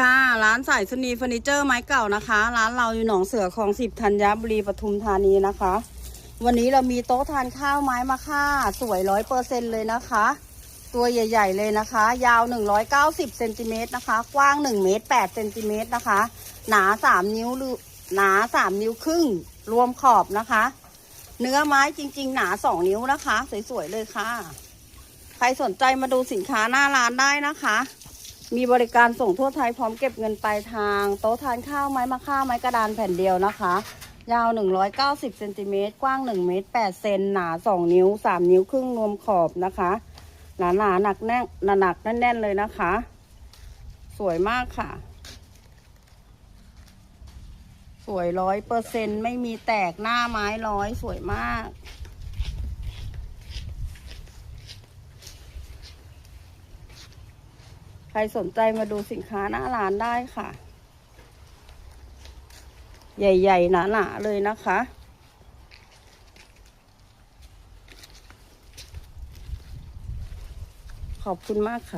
ค่ะ ร้านสายสนีเฟอร์นิเจอร์ไม้เก่านะคะ ร้านเราอยู่หนองเสือของสิบธัญบุรีปทุมธานีนะคะ วันนี้เรามีโต๊ะทานข้าวไม้มาค่าสวยร้อยเปอร์เซ็นเลยนะคะ ตัวใหญ่ ๆ เลยนะคะ ยาว190เซนติเมตรนะคะ กว้าง1เมตร8เซนติเมตรนะคะ หนา3นิ้วหรือหนา3นิ้วครึ่ง รวมขอบนะคะ เนื้อไม้จริง ๆ หนา2นิ้วนะคะ สวยๆเลยค่ะ ใครสนใจมาดูสินค้าหน้าร้านได้นะคะ มีบริการส่งทั่วไทยพร้อมเก็บเงินปลายทาง โต๊ะทานข้าวไม้มะค่าไม้กระดานแผ่นเดียวนะคะ ยาว 190เซนติเมตรกว้าง1เมตร8เซนหนา 2 นิ้ว 3 นิ้วครึ่งรวมขอบนะคะ หนาหนาหนักแน่นหนักแน่นเลยนะคะ สวยมากค่ะ สวยร้อยเปอร์เซ็นไม่มีแตกหน้าไม้ร้อยสวยมาก ใค รสนใจมาดูสินค้าหน้าร้านได้ค่ะ ใหญ่ๆหนาๆเลยนะคะขอบคุณมากค่ะ